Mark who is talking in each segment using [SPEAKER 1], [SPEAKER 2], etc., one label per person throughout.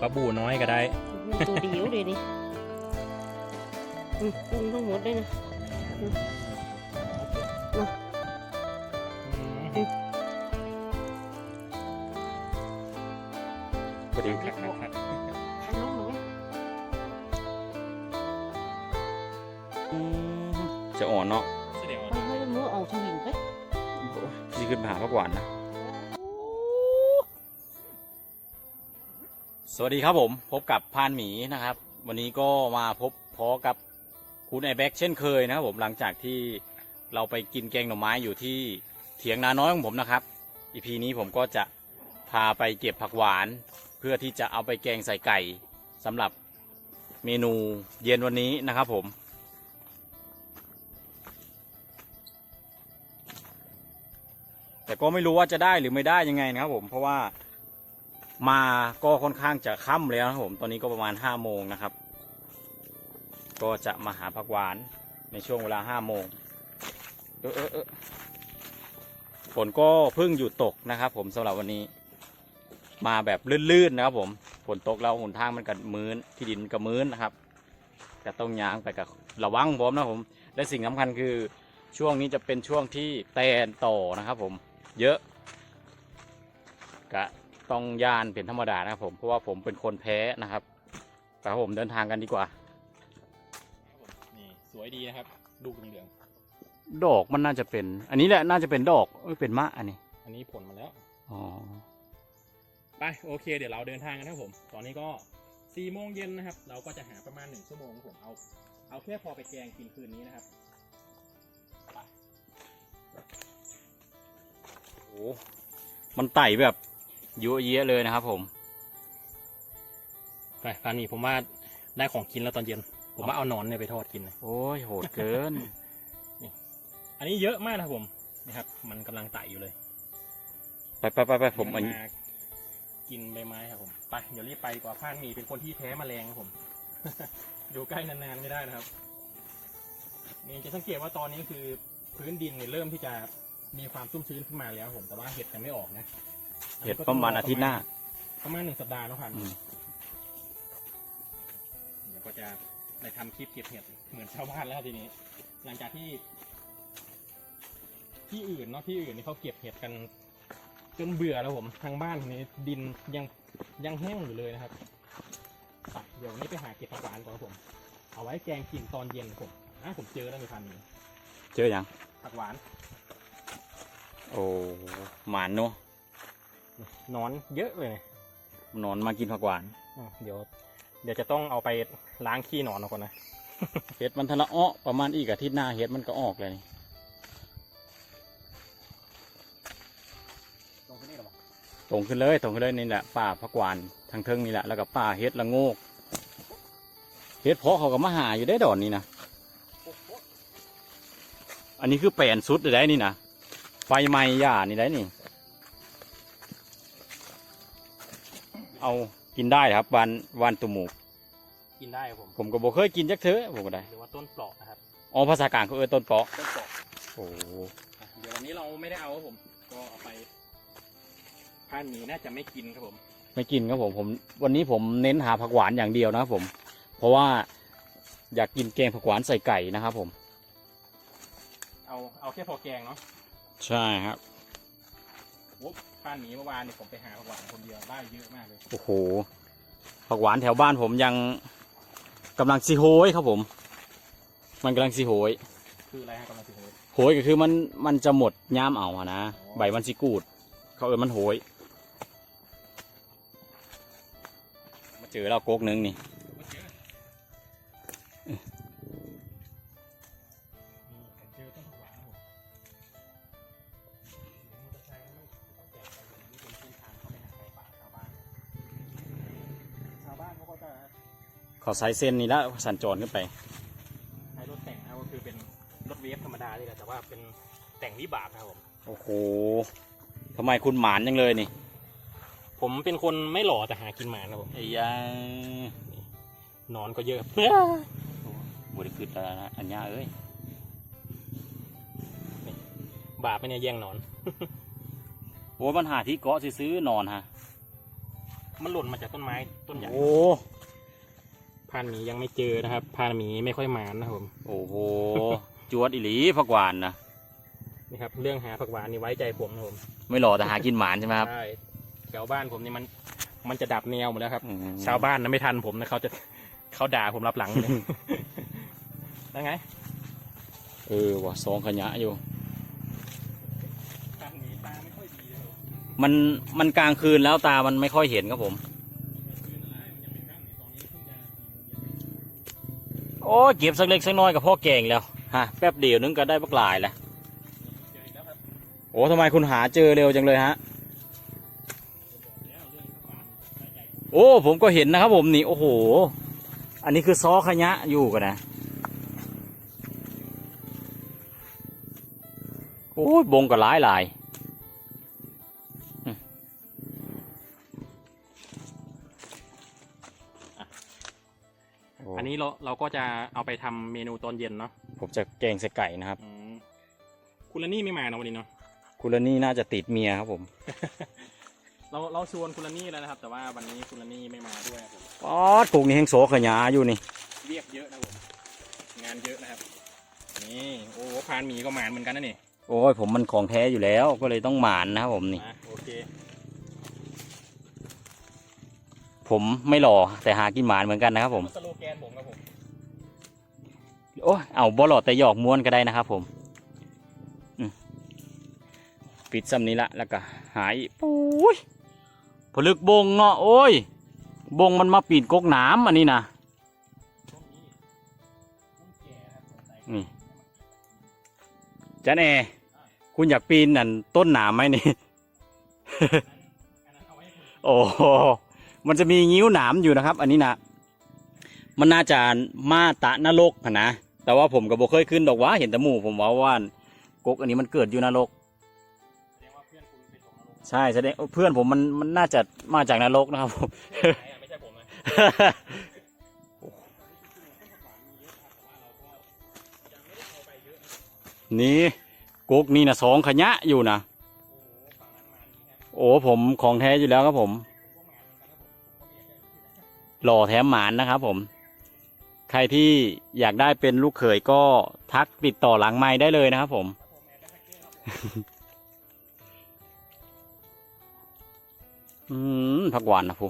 [SPEAKER 1] ปลาบูน้อยก็ได้
[SPEAKER 2] ตัวเดียวเลยดิอืมกุ้งทั้งหมดเลยนะ
[SPEAKER 3] สวั
[SPEAKER 2] ส
[SPEAKER 1] ดีครับผมพบกับพานหมีนะครับ วันนี้ก็มาพบพอกับคุณไอแบ็กเช่นเคยนะครับผมหลังจากที่เราไปกินแกงหน่อไม้อยู่ที่เถียงนาน้อยของผมนะครับอีพีนี้ผมก็จะพาไปเก็บผักหวาน เพื่อที่จะเอาไปแกงใส่ไก่สำหรับเมนูเย็นวันนี้นะครับผม แต่ก็ไม่รู้ว่าจะได้หรือไม่ได้ยังไงนะครับผมเพราะว่า มาก็ค่อนข้างจะค่ำแล้วนะครับผมตอนนี้ก็ประมาณห้าโมงนะครับ ก็จะมาหาผักหวานในช่วงเวลาห้าโมงเออเออเออฝนก็เพิ่งหยุดตกนะครับ ผมสำหรับวันนี้ มาแบบลื่นๆนะครับ ผมฝนตกแล้วหนทางมันกับมื้นที่ดินกับมื้นนะครับจะต้องยางไปกับระวังผมนะผมและสิ่งสำคัญคือช่วงนี้จะเป็นช่วงที่แตนต่อนะครับ ผม เยอะกะ ต้องยานเป็นธรรมดานะครับผมเพราะว่าผมเป็นคนแพ้นะครับแต่ผมเดินทางกันดีกว่า
[SPEAKER 3] นี่สวยดีนะครับลูกเหลือง
[SPEAKER 1] ดอกมันน่าจะเป็น อันนี้แหละน่าจะเป็นดอกเอ้ยเป็นมะอันนี้
[SPEAKER 3] ๆอันนี้ผลมาแล้ว
[SPEAKER 1] อ๋อ
[SPEAKER 3] ไปโอเค เดี๋ยวเราเดินทางกันนะครับผม ตอนนี้ก็สี่โมงเย็นนะครับ เราก็จะหาประมาณหนึ่งชั่วโมงครับผมเอาเอาแค่พอไปแกงกินคืนนี้นะครับไป
[SPEAKER 1] โอ้มันไต่แบบ เยอะแยะเลยนะครับ ผม
[SPEAKER 3] ไปตอนนี้ผมว่าได้ของกินแล้วตอนเย็น ผมว่าเอาหนอนเนี่ยไปทอดกินนะ
[SPEAKER 1] โอ้ยโหดเกิน
[SPEAKER 3] อันนี้เยอะมากนะครับผมนะครับ มันกำลังไต่อยู่เลย
[SPEAKER 1] ไปไปไปไปผมอัน
[SPEAKER 3] เดี๋ยวากินใบไม้ครับผมไปเดี๋ยวรีบไปดีกว่าพานหมีเป็นคนที่แพ้แมลงครับผม อยู่ใกล้นานๆไม่ได้นะครับ นี่จะสังเกตว่าตอนนี้คือพื้นดินเนี่ยเริ่มที่จะมีความชุ่มชื้นขึ้นมาแล้วครับผมแต่ว่าเห็ดยังไม่ออกนะ
[SPEAKER 1] เห็ดประมาณอาทิตย์หน้า
[SPEAKER 3] ประมาณหนึ่งสัปดาห์เนาะพัน
[SPEAKER 1] อืม
[SPEAKER 3] เดี๋ยวก็จะได้ทำคลิปเก็บเห็ดเหมือนชาวบ้านแล้วทีนี้ หลังจากที่ ที่อื่นเนาะที่อื่นนี่เขาเก็บเห็ดกัน จนเบื่อแล้วผมทางบ้านนี้ดินยังยังแห้งอยู่เลยนะครับไปเดี๋ยววันนี้ไปหาเก็บผักหวานก่อนครับผม เอาไว้แกงกินตอนเย็นครับผมอะผมเจอแล้วในพันนี้
[SPEAKER 1] เจอยัง
[SPEAKER 3] ผักหวาน
[SPEAKER 1] โอ้หมานเนาะ
[SPEAKER 3] ห นอนเยอะเลยเนี่ย
[SPEAKER 1] นอนมากินผักหวาน
[SPEAKER 3] อะเดี๋ยว เดี๋ยวจะต้องเอาไปล้างขี้หนอนเอาก่อนนะ
[SPEAKER 1] เห็ดมันทะละอ้อประมาณอีกอาทิตย์หน้าเห็ดมันก็ออกเลยนี่
[SPEAKER 3] ตรงนี้หรอ
[SPEAKER 1] ตรงขึ้นเลยตรงขึ้นเลยนี่แหละป่าผักหวานทางเทิงนี่แหละแล้วก็ป่าเห็ดละโงกเห็ดเพาะเขาก็มาหาอยู่ได้ดอนนี่นะอันนี้คือแปลนสุดเลยได้นี่นะไฟไหม้หญ้านี่ได้นี่ เอากินได้ครับวานวานตุ่มูก
[SPEAKER 3] กินได้ครับผม
[SPEAKER 1] ผมก็บอกเคยกินจักเถอะผมก็ได้
[SPEAKER 3] หรือว่าต้นปลอกนะครับ
[SPEAKER 1] อ๋อภาษากลางเขาเออต้นเปาะ
[SPEAKER 3] ต้นปลอก
[SPEAKER 1] โอ้
[SPEAKER 3] อะเดี๋ยววันนี้เราไม่ได้เอาครับผม ก็เอาไปพานหมีน่าจะไม่กินครับผม
[SPEAKER 1] ไม่กินครับผมผม วันนี้ผมเน้นหาผักหวานอย่างเดียวนะครับผม เพราะว่าอยากกินแกงผักหวานใส่ไก่นะครับผม
[SPEAKER 3] เอาเอาแค่พอแกงเนาะ
[SPEAKER 1] ใช่ครับ
[SPEAKER 3] วุ๊บพานหมีเมื่อวานเนี่ยผมไปหาผักหวานคนเดียวได้เยอะมากเลย
[SPEAKER 1] โอ้โหผักหวานแถวบ้านผมยังกำลังสิโหยครับผม มันกำลังสิโหย
[SPEAKER 3] คืออะไรฮะกำลังสิโหย
[SPEAKER 1] โหยก็คือมันมันจะหมดย่ามเอาอะนะใบมันสิกูด เขาเออมันโหย มาเจอแล้วโกกหนึงนี่
[SPEAKER 3] ไม่เจอนี่ เขา
[SPEAKER 1] ใช้เส้นนี้แล้วสัญจรขึ้นไป
[SPEAKER 3] ใช้รถแต่งนะครับก็คือเป็นรถเวฟธรรมดานี่แหละแต่ว่าเป็นแต่งวิบากนะครับผม
[SPEAKER 1] โอ้โหทำไมคุณหมานยังเลยนี่
[SPEAKER 3] ผมเป็นคนไม่หล่อแต่หากินหมานะครับผม
[SPEAKER 1] ไอ้ยาน
[SPEAKER 3] อนก็เยอะ
[SPEAKER 1] บริคืดแล้วนะอันยาเอ้ย
[SPEAKER 3] บาปไปเนี่ยแย่งนอน
[SPEAKER 1] โอ้ยปัญหาที่เกาะซื้อๆนอนฮะ
[SPEAKER 3] มันหล่นมาจากต้นไม้ต้นใหญ่
[SPEAKER 1] โอ้
[SPEAKER 3] พานหมียังไม่เจอนะครับพานหมีไม่ค่อยหมานนะครับผม
[SPEAKER 1] โอ้โห จวดอิหลีผักหวานนะ
[SPEAKER 3] นี่ครับเรื่องหาผักหวานนี่ไว้ใจผมนะครับผม
[SPEAKER 1] ไม่หล่อแต่หากินหมานใช่ไหมครับ
[SPEAKER 3] ใช่แถวบ้านผมนี่มันมันจะดับแนวหมดแล้วครับ
[SPEAKER 1] อืม
[SPEAKER 3] ชาวบ้านนะไม่ทันผมนะเขาจะเขาด่าผมรับหลังเลยแล้วไง
[SPEAKER 1] เออว่ะสองขยะอยู่
[SPEAKER 3] พานหมีตาไม่ค่อยดีเลย
[SPEAKER 1] มันมันกลางคืนแล้วตามันไม่ค่อยเห็นครับผม โอ้เก็บสักเล็กสักน้อยกับพ่อแกงแล้วฮะแป๊บเดียวนึงก็ได้บักหลายแล้วโอ้ทำไมคุณหาเจอเร็วจังเลยฮะโอ้ผมก็เห็นนะครับผมนี่โอ้โห อันนี้คือซอขยะอยู่กันนะโอ้ยบงก็หลายหลาย
[SPEAKER 3] เราเราก็จะเอาไปทำเมนูตอนเย็นเนาะ
[SPEAKER 1] ผมจะแกงใส่ไก่นะครับ
[SPEAKER 3] อืมคุณละนี่ไม่มาเนอะวันนี้เนาะ
[SPEAKER 1] คุณลนี่น่าจะติดเมียครับผม
[SPEAKER 3] เราเราชวนคุณละนี่แล้วนะครับ แต่ว่าวันนี้คุณละนี่ไม่มาด้วยครับผม
[SPEAKER 1] ป๊อดปลูกนี่แห้งโสขยาอยู่นี่
[SPEAKER 3] เรียกเยอะนะผมงานเยอะนะครับ นี่โอ้พานหมีก็หมานเหมือนกันนะนี่
[SPEAKER 1] โอ้ยผมมันของแท้อยู่แล้วก็เลยต้องหมานนะครับผมนี่
[SPEAKER 3] มาโอเค
[SPEAKER 1] ผมไม่หล่อแต่หากินหมานเหมือนกันนะครับผม
[SPEAKER 3] สโลแกนผมครับผม
[SPEAKER 1] โอ้ยเอาบ่หล่อแต่หยอกม้วนก็ได้นะครับผมอืมปิดซ้ำนี้ละแล้วก็หายปุ้ยผลึกบงเนาะโอ้ย บงมันมาปีนกกหน้ำอันนี้นะ
[SPEAKER 3] ช่วงนี้ต้องแก่ครับสงสัย
[SPEAKER 1] นี่จันเอคุณอยากปีนนั่นต้นหนามไหมนี่
[SPEAKER 3] อันนั้นเอาไว้ให้คุณ
[SPEAKER 1] โอ้โห มันจะมีงิ้วหนามอยู่นะครับ อันนี้นะมันน่าจะมาตะนรกนะ แต่ว่าผมก็บ่เคยขึ้นดอกว่าเห็นแต่หมู่ผมว่าว่านกกอันนี้มันเกิดอยู่นรก
[SPEAKER 3] แสดงว่าเพื่อนคุณไปตกนรก
[SPEAKER 1] ใช่แสดงเพื่อนผมมันมันน่าจะมาจากนรกนะครับผม
[SPEAKER 3] ไม่ใช่ผมนี่
[SPEAKER 1] กกนี่นะสองขยะอยู่นะโอ้ผมของแท้อยู่แล้วครับผม หล่อแถมหมานนะครับผม ใครที่อยากได้เป็นลูกเขยก็ทักติดต่อหลังไม้ได้เลยนะครับผม อืมผักหวานนะพู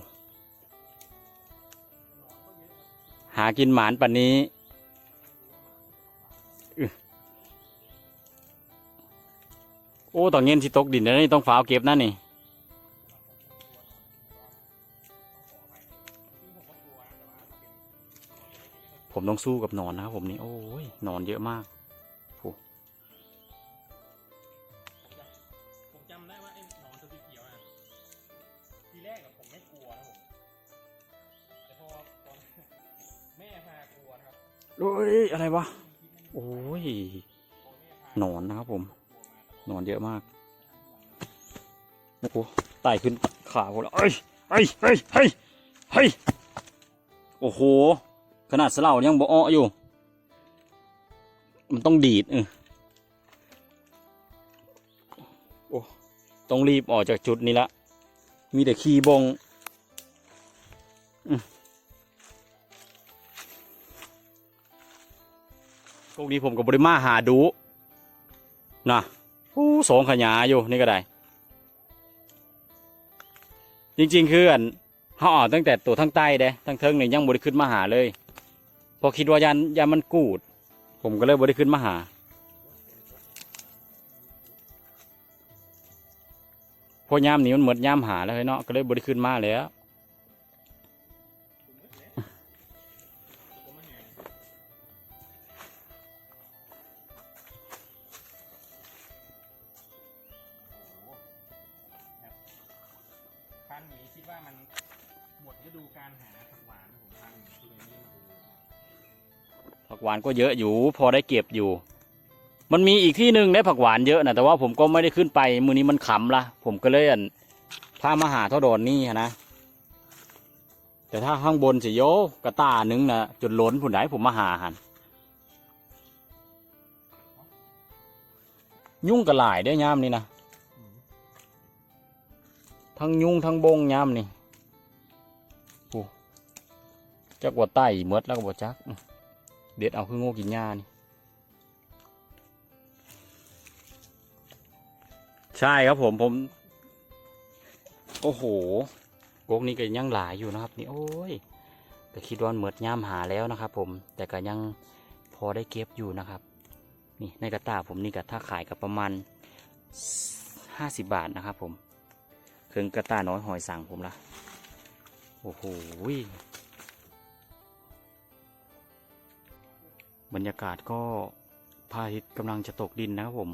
[SPEAKER 1] หากินหมานปันนี้โอ้ตอนเย็นสิตกดินแล้วนี่ต้องฝ้าเก็บนั่นนี่ ผมต้องสู้กับหนอนนะครับผมนี่โอ้ยหนอนเยอะมาก
[SPEAKER 3] ผมจำได้ว่าไอ้หนอนตัวสีเขียวอะทีแรกอะผมไม่กลัวนะผมแต่พอตอนแม่พากลัวนะครับ
[SPEAKER 1] โอ้ยอะไรวะโอ้ยหนอนนะครับผมหนอนเยอะมากโอ้โหไต่ขึ้นขาผมแล้วเอ้ยเฮ้ยเฮ้ยเฮ้ยเฮ้ยโอ้โห ขนาดสลายังบ่อ้ออยู่ มันต้องดีดเออโอ้ต้องรีบออกจากจุดนี้ละ มีแต่ขี้บงพวกนี้ผมกับบริมาหาดูนะอู้สองขยาอยู่นี่ก็ได้ จริงๆคืออันเขาออกตั้งแต่ตัวทั้งใต้เด้ทั้งเทิงนี่ยังบริขึ้นมาหาเลย พอคิดว่ายันยานมันกูด ผมก็เลยบริขึ้นมาหา พอยามนี้มันหมดยามหาแล้วเฮ้ยเนาะก็เลยบริขึ้นมาแล้ว
[SPEAKER 3] วานก็
[SPEAKER 1] เยอะอยู่ พอได้เก็บอยู่ มันมีอีกที่หนึ่งได้ผักหวานเยอะนะแต่ว่าผมก็ไม่ได้ขึ้นไปมือนี้มันขำละผมก็เลยอันพามาหาเท่าดอนนี่นะแต่ถ้าข้างบนสิโยกระตาหนึ่งนะจนล้นผุนไหนผมมาหาหันยุ่งกระหลายได้ย่ามนี่นะทั้งยุ่งทั้งบงย่ามนี่จักว่าไต้เมดแล้วก็บ่จักอ เด็ดเอาคือโง่กินหญ้านี่ใช่ครับผมผม โอ้โหกกนี้ก็ยังหลายอยู่นะครับ นี่โอ้ยก็คิดว่าเหมือดย่ามหาแล้วนะครับ ผม แต่ก็ยังพอได้เก็บอยู่นะครับ นี่ในกระตาผมนี่ก็ถ้าขายกับประมาณห้าสิบบาทนะครับ ผมเครื่องกระตาน้อยหอยสั่งผมละโอ้โห บรรยากาศก็พระอาทิตย์กำลังจะตกดินนะครับผม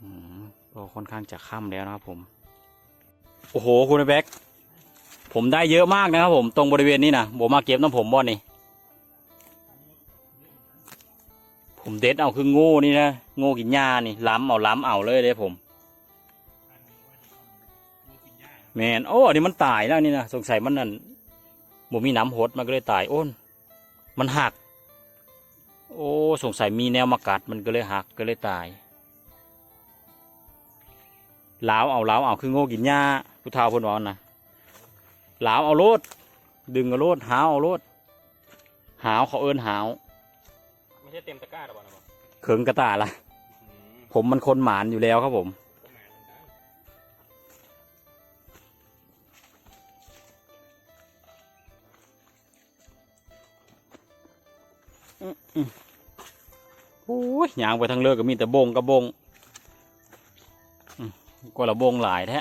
[SPEAKER 1] อืมก็ค่อนข้างจะค่ำแล้วนะครับผม โอ้โหคุณแบ็กผมได้เยอะมากนะครับผมตรงบริเวณนี้นะผมมาเก็บน้ำผมบ่อนี่ผมเด็ดเอาคือโง่นี่นะโง่กินหญ้านี่ล้ำเอาล้ำเอาเลยเลยผมแมนโอ้อันนี้มันตายแล้วนี่นะสงสัยมันนั่นบ่มีน้ำหดมันก็เลยตายโอ้นมันหัก โอ้สงสัยมีแนวมากัดมันก็เลยหักก็เลยตายหลาวเอาหลาวเอาคือโง่กินหญ้าผู้เฒ่าเพิ่นว่านะหลาวเอาโลด ดึงเอาโลดหาวเอาโลดหาวเขาเอิ้นหาว
[SPEAKER 3] ไม่ใช่เต็มตะกร้าหรอกนะบอ
[SPEAKER 1] เขิงกระตาละผมมันคนหมานอยู่แล้วครับผม โอ้ยยางไปทางเลิกก็มีแต่บงกับบงก็ละบงหลายแท้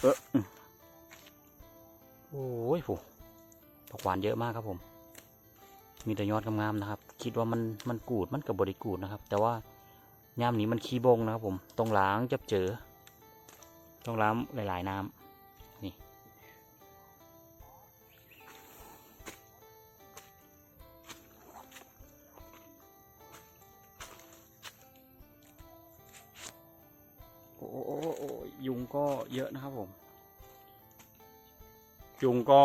[SPEAKER 1] เออโอ้ยโหผักหวานเยอะมากครับผม มีแต่ยอดงามๆนะครับ คิดว่ามันมันกูดมันกับบริกูดนะครับ แต่ว่ายามนี้มันขี้บงนะครับผมต้องล้างจับเจอ ต้องล้างหลาย ๆ น้ำ เยอะนะครับผมยุงก็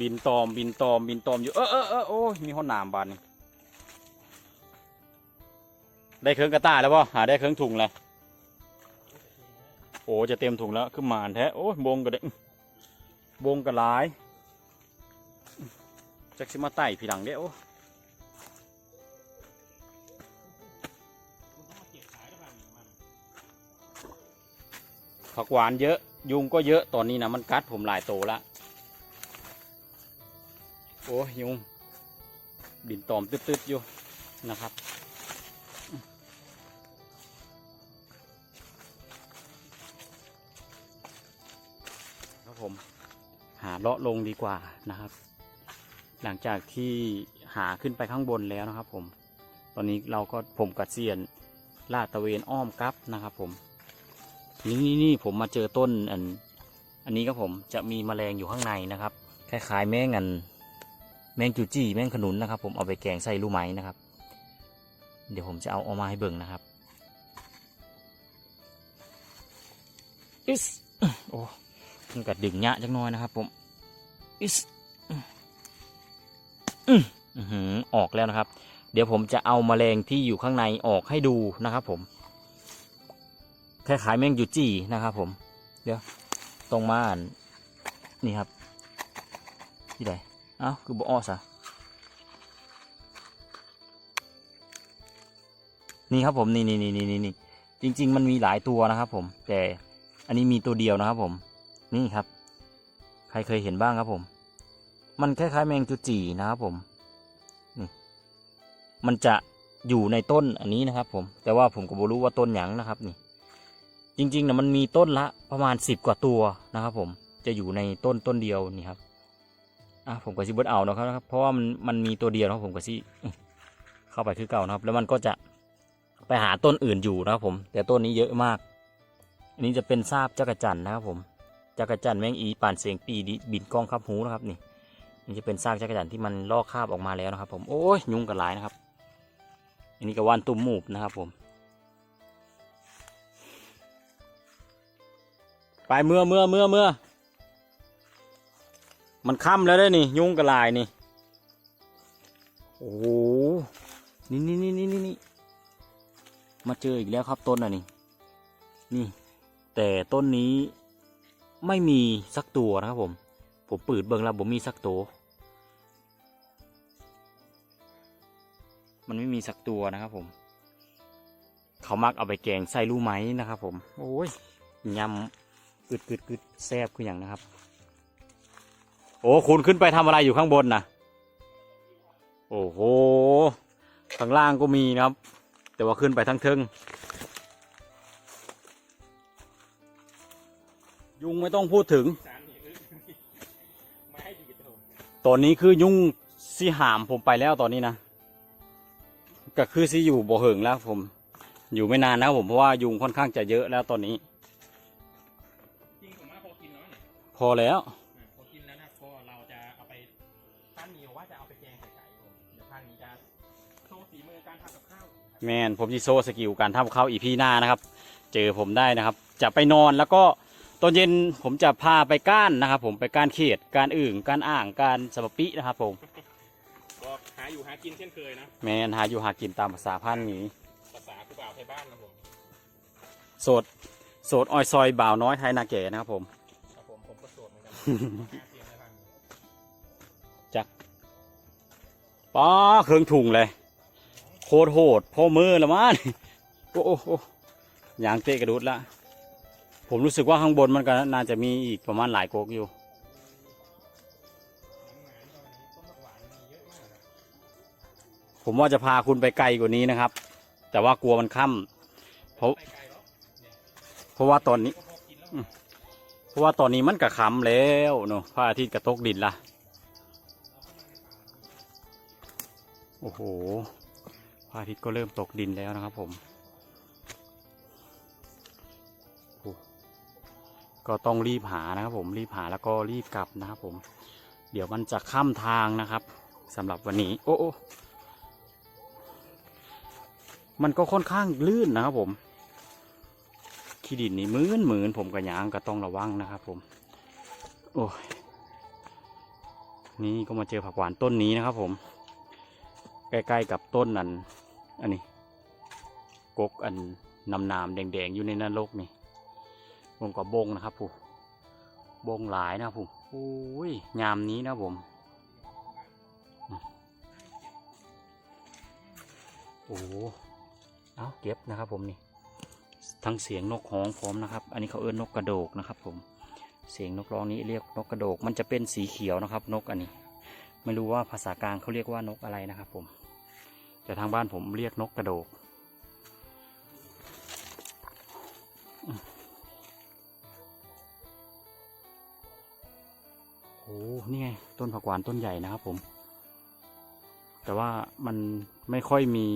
[SPEAKER 1] บินตอมบินตอมบินตอมอยู่เออเออเออโอ้ยมีห้องน้ำบานนี่ได้เครื่องกระต่ายแล้วป่ะหาได้เครื่องถุงแล้วโอ้จะเต็มถุงแล้วคือหมานแท้โอ้ยบงก็ได้บงก็หลายจักสิมาไต่ผีหลังเด้โอ้ ผักหวานเยอะ ยุงก็เยอะตอนนี้นะมันกัดผมหลายโตละโอ้ยุงบินตอมตึดๆอยู่นะครับ ครับผมหาเลาะลงดีกว่านะครับ หลังจากที่หาขึ้นไปข้างบนแล้วนะครับผม ตอนนี้เราก็ผมกับเซียนลาดตะเวนอ้อมกลับนะครับผม นี่นี่นี่ผมมาเจอต้นอัน อันนี้ครับผมจะมีแมลงอยู่ข้างในนะครับ คล้ายๆแมงอัน แมงจูจี้แมงขนุนนะครับ ผมเอาไปแกงใส่ลูกไม้นะครับ เดี๋ยวผมจะเอาออกมาให้เบิ่งนะครับอิสโอ้มันกัดดึงยะจักน้อยนะครับ ผมอิสอืมอื้ออออกแล้วนะครับ เดี๋ยวผมจะเอาแมลงที่อยู่ข้างในออกให้ดูนะครับ ผม คล้ายๆแมงยูจีนะครับ ผม เดี๋ยวตรงมาอันนี่ครับที่ไหนเอ้าคือบ่ออสะนี่ครับผมนี่นี่นี่นี่นี่จริง ๆ มันมีหลายตัวนะครับ ผม แต่อันนี้มีตัวเดียวนะครับ ผม นี่ครับ ใครเคยเห็นบ้างครับผม มันคล้ายๆ แมงจุจีนะครับผมนี่มันจะอยู่ในต้นอันนี้นะครับ ผม แต่ว่าผมก็บ่รู้ว่าต้นหยังนะครับ นี่ จริงๆนะมันมีต้นละประมาณสิบกว่าตัวนะครับ ผมจะอยู่ในต้นต้นเดียวนี่ครับอะผมก็ซิเบิดเอานะครับ เพราะว่ามันมันมีตัวเดียวนะครับผมก็ซิอื้อเข้าไปคือเก่านะครับ แล้วมันก็จะไปหาต้นอื่นอยู่นะครับผม แต่ต้นนี้เยอะมาก อันนี้จะเป็นซาบจักรจันนะครับผมจักรจันแมงอีป่านเสียงปีดบินกล้องขับหูนะครับนี่นี่จะเป็นซากจักรจันที่มันลอกคราบออกมาแล้วนะครับ ผมโอ้ยยุงกันหลายนะครับ อันนี้ก็ว่านตุ้มหมูบนะครับ ผม เมื่อเมื่อเมื่อเมื่อ มันค่ำแล้วได้นี่ยุงกระลายนี่ โอ้โห นี่นี่นี่นี่นี่มาเจออีกแล้วครับต้นอะนี่ นี่ แต่ต้นนี้ไม่มีสักตัวนะครับผม ผมปืดเบิ่งแล้วผมมีสักตัว มันไม่มีสักตัวนะครับผม เขามักเอาไปแกงใส่ลูกไหมนะครับผม โอ้ยยำ กึดกึดกึดแซบคืออย่างนะครับ โอ้คุณขึ้นไปทำอะไรอยู่ข้างบนนะโอ้โหข้างล่างก็มีนะครับ แต่ว่าขึ้นไปทั้งเทิงยุงไม่ต้องพูดถึง ตอนนี้คือยุงสิหามผมไปแล้วตอนนี้นะก็คือสิอยู่บ่เหิงแล้วผมอยู่ไม่นานนะครับผมเพราะว่ายุงค่อนข้างจะเยอะแล้วตอนนี้
[SPEAKER 3] พอ
[SPEAKER 1] แล้ว
[SPEAKER 3] อะพอกินแล้วนะก็เราจะเอาไปท่านนี้บอกว่าจะเอาไปแกงใส่ไก่ผมเดี๋ยวท่านนี้จะโชว์ฝีมือการทำกับข้าว
[SPEAKER 1] แมนผมจิโซสกิลการทำข้าวอีพีหน้านะครับ เจอผมได้นะครับ จะไปนอนแล้วก็ตอนเย็นผมจะพาไปก้านนะครับ ผมไปก้านเขียดการอื่นการอ่างการสมปินะครับผม
[SPEAKER 3] ก็หาอยู่หากินเช่นเคยนะ
[SPEAKER 1] แมนหาอยู่หากินตามภาษาพันธุ์นี้
[SPEAKER 3] ภาษาผู้บ่าวไทยบ้านนะผม
[SPEAKER 1] โสดโสดออยซอยบ่าวน้อยไทยนาเก๋นะครับผม
[SPEAKER 3] ครับผมผมก็ โสดเหมือนกันหาเสียงในทางนี้
[SPEAKER 1] ป้าเครื่องถุงเลย โคตรโหดพ่อมือละมันโอ้โอ้โอ้ยางเตะกระดุดละ ผมรู้สึกว่าข้างบนมันก็น่าจะมีอีกประมาณหลายโกกอยู่
[SPEAKER 3] ผม
[SPEAKER 1] ว่าจะพาคุณไปไกลกว่านี้นะครับ แต่ว่ากลัวมันค่ำเพราะ
[SPEAKER 3] เพ
[SPEAKER 1] ราะว่าตอนนี้ ราะว่าตอนนี้มันกระคำแล้วเนาะพระอาทิตย์กระตกดินละโอ้โหพระอาทิตย์ก็เริ่มตกดินแล้วนะครับผมก็ต้องรีบหานะครับผมรีบหาแล้วก็รีบกลับนะครับผม เดี๋ยวมันจะข้ามทางนะครับสำหรับวันนี้ โอ้โอ้มันก็ค่อนข้างลื่นนะครับผม ขี้ดินนี่หมืนมืนผมกับยางก็ต้องระวังนะครับ ผม โอ้ยนี่ก็มาเจอผักหวานต้นนี้นะครับ ผม ใกล้ๆกับต้นนั้นอันนี้กกอันนำนามๆแดงๆอยู่ในนรกนี่ผมกับบงนะครับผมบงหลายนะผมโอ้ยยามนี้นะผมโอ้เอาเก็บนะครับผมนี่ ทั้งเสียงนกฮ้องพร้อมนะครับ อันนี้เขาเอิ้นนกกระโดกนะครับ ผม เสียงนกร้องนี้เรียกนกกระโดก มันจะเป็นสีเขียวนะครับ นกอันนี้ ไม่รู้ว่าภาษากลางเขาเรียกว่านกอะไรนะครับ ผม แต่ทางบ้านผมเรียกนกกระโดกอืมโอ้นี่ไงต้นผักหวานต้นใหญ่นะครับ ผม แต่ว่ามันไม่ค่อยมี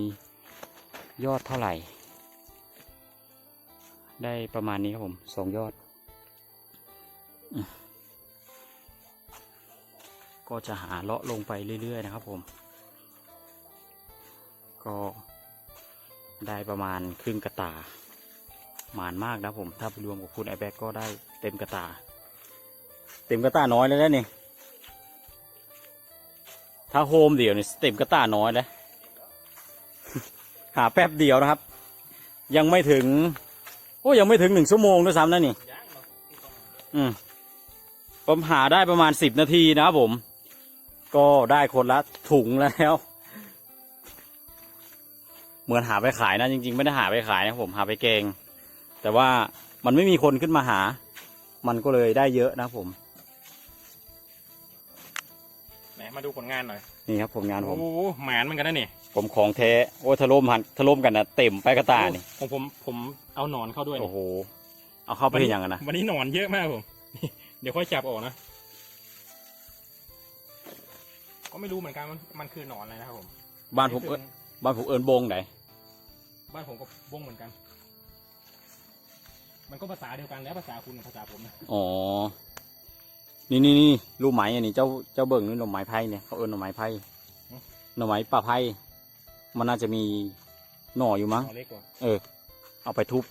[SPEAKER 1] ยอดเท่าไหร่ ได้ประมาณนี้ครับผมสองยอดอก็จะหาเลาะลงไปเรื่อย ๆ นะครับผม ก็ได้ประมาณครึ่งกระตาหมานมากนะผม ถ้าไปรวมกับคุณไอแบ็กก็ได้เต็มกระตา เต็มกระตาน้อยเลยนะนี่ ถ้าโฮมเดียวนี่เต็มกระตาน้อยเลยหาแป๊บเดียวนะครับ ยังไม่ถึง โอ้ยังไม่ถึงหนึ่งชั่วโมงด้วยซ้ำนะนี่
[SPEAKER 3] ย่างเนาะที่ต้อง
[SPEAKER 1] อืมผมหาได้ประมาณสิบนาทีนะครับผม ก็ได้คนละถุงแล้ว เหมือนหาไปขายนะจริง ๆ ไม่ได้หาไปขายนะครับผมหาไปแกง แต่ว่ามันไม่มีคนขึ้นมาหา มันก็เลยได้เยอะนะครับผม
[SPEAKER 3] ไหนมาดูผลงานหน่อย
[SPEAKER 1] นี่ครับผลงานผม
[SPEAKER 3] โอ้โหหมานเหมือนกันนะนี่
[SPEAKER 1] ผมของแท้ โอ้ยถล่มหันถล่มกันนะเต็มไปกระตานี่
[SPEAKER 3] ผมผมผม เอาหนอนเข้าด้วย
[SPEAKER 1] โอ้โห เอาเข้าไปเห็นยังกันนะ
[SPEAKER 3] วันนี้หนอนเยอะมากผมเดี๋ยวค่อยจับออกนะก็ไม่รู้เหมือนกันมันมันคือหนอนอะไรนะครับผม
[SPEAKER 1] บ้านผมเอิ้นบ้านผมเอิญบงไหน
[SPEAKER 3] บ้านผมก็วงเหมือนกัน มันก็ภาษาเดียวกันแล้วภาษาคุณกับภาษาผมนะ
[SPEAKER 1] อ๋อ นี่นี่นี่ลูกไม้อันนี้เจ้าเจ้าเบิ่งนี่หน่อไม้ไผ่เนี่ยเขาเอิ้นหน่อไม้ไผ่หน่อไม้ป่าไผ่มันน่าจะมีหน่ออยู่มั้ง
[SPEAKER 3] หนอนเล็กกว่า
[SPEAKER 1] เออ เอาไปทุบ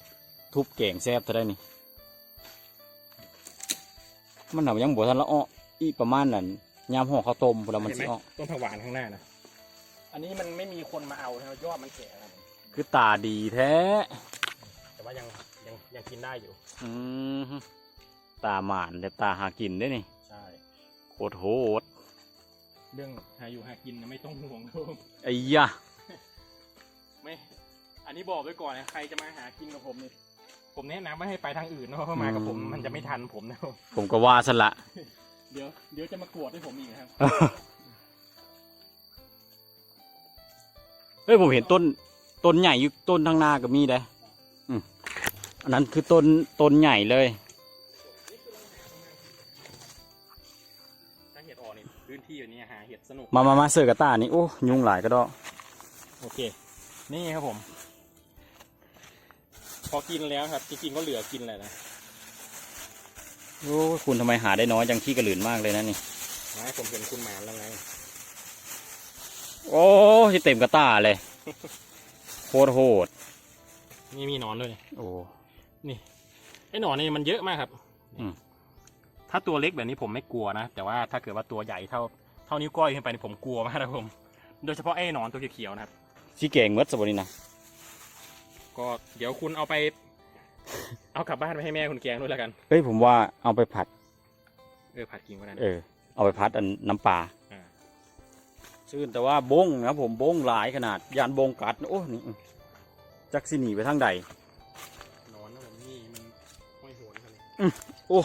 [SPEAKER 1] ทุบแกงแซ่บจะได้นี่ มันหนายังบวทันละอ้ออีประมาณนั้นยามห่อข้าวต้มพวกเรามันสิอ้อ
[SPEAKER 3] ต้นผักหวานข้างหน้านะอันนี้มันไม่มีคนมาเอานะยอดมันแก่ครับผม
[SPEAKER 1] คือตาดีแท้
[SPEAKER 3] แต่ว่ายังยังยังกินได้อยู่
[SPEAKER 1] อืมตาหมานแต่ตาหากินได้นี่
[SPEAKER 3] ใช่
[SPEAKER 1] โคตรโหด
[SPEAKER 3] เรื่องหาอยู่หากินนะไม่ต้องห่วงครับผม
[SPEAKER 1] ไอ้ยะ
[SPEAKER 3] ไม่ อันนี้บอกไว้ก่อนนะใครจะมาหากินกับผมนี่ผมแนะนำไม่ให้ไปทางอื่นนะเพราะมากับผมมันจะไม่ทันผมนะครับ
[SPEAKER 1] ผมก็ว่าสละ
[SPEAKER 3] เดี๋ยวเดี๋ยวจะมากรวดให้ผมอีกนะครับ
[SPEAKER 1] เฮ้ยผมเห็นต้นต้นใหญ่อยู่ต้นทางหน้าก็มีได้อืมอันนั้นคือต้นต้นใหญ่เลย
[SPEAKER 3] ถ้าเห็ดออกนี่พื้นที่แบบนี้หาเห็ดสนุก
[SPEAKER 1] มามามาเสือกระตานี่โอ้ยุงหลายก็ดอก
[SPEAKER 3] โอเค นี่ครับผม พอกินแล้วครับจริงๆก็เหลือกินแหละนะ
[SPEAKER 1] โอ้คุณทำไมหาได้น้อยจังขี้กระหลืนมากเลยนะนี่
[SPEAKER 3] ไม่ผมเห็นคุณหมานแล้วไง
[SPEAKER 1] โอ้ยเต็มกระตาเลยโคตรโหด
[SPEAKER 3] นี่มีหนอนด้วย
[SPEAKER 1] โอ้
[SPEAKER 3] ไอ้หนอนนี่มันเยอะมากครับ
[SPEAKER 1] อืม
[SPEAKER 3] ถ้าตัวเล็กแบบนี้ผมไม่กลัวนะแต่ว่าถ้าเกิดว่าตัวใหญ่เท่าเท่านิ้วก้อยขึ้นไปนี่ผมกลัวมากนะผม โดยเฉพาะไอ้หนอนตัวเขียวๆนะครับ
[SPEAKER 1] ชิเก่งเมดสบนี่นะ
[SPEAKER 3] ก็เดี๋ยวคุณเอาไป เอากลับบ้านไปให้แม่คุณแกงด้วยแล้วกัน
[SPEAKER 1] เฮ้ยผมว่าเอาไปผัด
[SPEAKER 3] เออผัดกินก็ได้
[SPEAKER 1] เออ เอาไปพัดอันน้ำปลา
[SPEAKER 3] อ่า
[SPEAKER 1] ชื่นแต่ว่าบงนะครับผมบงหลายขนาด ยานบงกัดโอ้นี่จักสิหนีไปทางใด
[SPEAKER 3] หนอนนะผมนี่มันห้อยโหนครับนี่
[SPEAKER 1] โอ้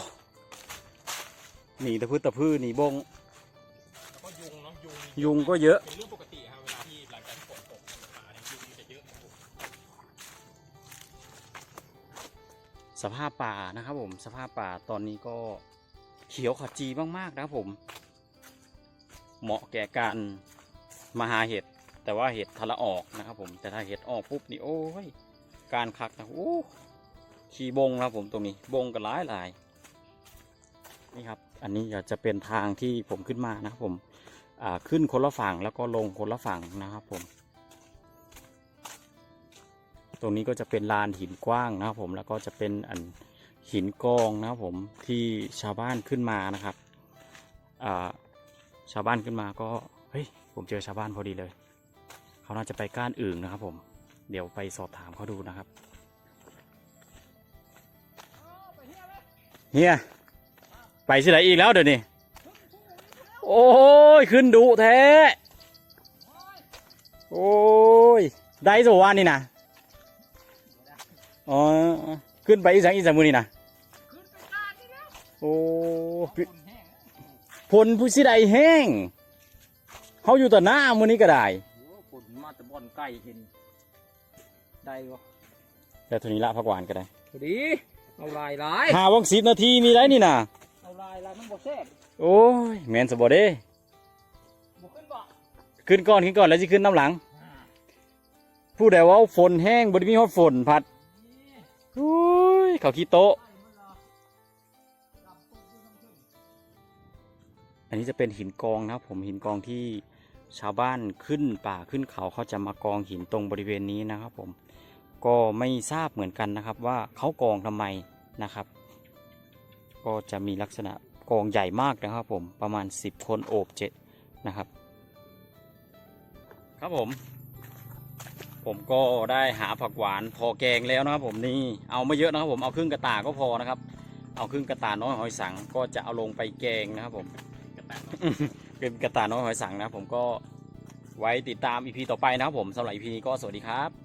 [SPEAKER 1] หนีตะพื้ตะพื้หนีบง
[SPEAKER 3] แล้วก็ยุงเนาะยุง
[SPEAKER 1] ยุงก็เยอะ
[SPEAKER 3] เป็นเรื่องป
[SPEAKER 1] สภาพป่านะครับผมสภาพป่าตอนนี้ก็เขียวขจีมากๆนะครับผม เหมาะแก่การมาหาเห็ดแต่ว่าเห็ดทะละออกนะครับผมแต่ถ้าเห็ดออกปุ๊บนี่โอ้ยการคักนะโอ้ขี่บงนะผมตรงนี้บงกันหลายหลายนี่ครับอันนี้จะเป็นทางที่ผมขึ้นมานะครับผมขึ้นคนละฝั่งแล้วก็ลงคนละฝั่งนะครับผม รงนี้ก็จะเป็นลานหินกว้างนะครับผมแล้วก็จะเป็นอันหินกองนะครับผมที่ชาวบ้านขึ้นมานะครับชาวบ้านขึ้นมาก็เฮ้ยผมเจอชาวบ้านพอดีเลย เขาน่าจะไปก้านอื่นนะครับ ผม เดี๋ยวไปสอบถามเขาดูนะครับเฮียไปที่ไหนอีกแล้วเดี๋ยวนี้โอ้ยขึ้นดุแท้โอ้ยได้สวานนี่นะ อ๋อ ขึ้นไปอีสังอีสังมือนี่นะโอ้พี่พลผู้สิใดแห้ง เขาอยู่ต่อหน้ามือนี้ก็ได้
[SPEAKER 2] ฝนมาแต่บอนไก่เห็น ได้บ่
[SPEAKER 1] แต่ทุนี้ละพักหวานก็ได้
[SPEAKER 2] พอดีเอาลายลาย
[SPEAKER 1] หาวังสิบนาทีมีได้นี่นะ
[SPEAKER 2] เอาลายลายมันบ่แซ่บ
[SPEAKER 1] โอ้ยแมนสบอเด้
[SPEAKER 2] บ่ขึ้นบ่
[SPEAKER 1] ขึ้นก่อนขึ้นก่อนแล้วจะขึ้นน้ำหลัง ผู้ใดว่าฝนแห้งบริมีฮอดฝนพัดโอ้ยเขาขี้โต๊ะ อันนี้จะเป็นหินกองนะครับ ผมหินกองที่ชาวบ้านขึ้นป่าขึ้นเขาเขาจะมากองหินตรงบริเวณนี้นะครับ ผมก็ไม่ทราบเหมือนกันนะครับว่าเขากองทำไมนะครับ ก็จะมีลักษณะกองใหญ่มากนะครับ ผมประมาณ 10 คนโอบเจ็ดนะครับ ครับผม ผมก็ได้หาผักหวานพอแกงแล้วนะครับผมนี่เอาไม่เยอะนะครับผมเอาครึ่งกระตาก็พอนะครับ เอาครึ่งกระตาน้อยหอยสังก็จะเอาลงไปแกงนะครับผม
[SPEAKER 3] กระแต
[SPEAKER 1] เป็นกระตาน้อยหอยสังนะครับผมก็ไว้ติดตามอีพีต่อไปนะครับผมสำหรับอีพีนี้ก็สวัสดีครับ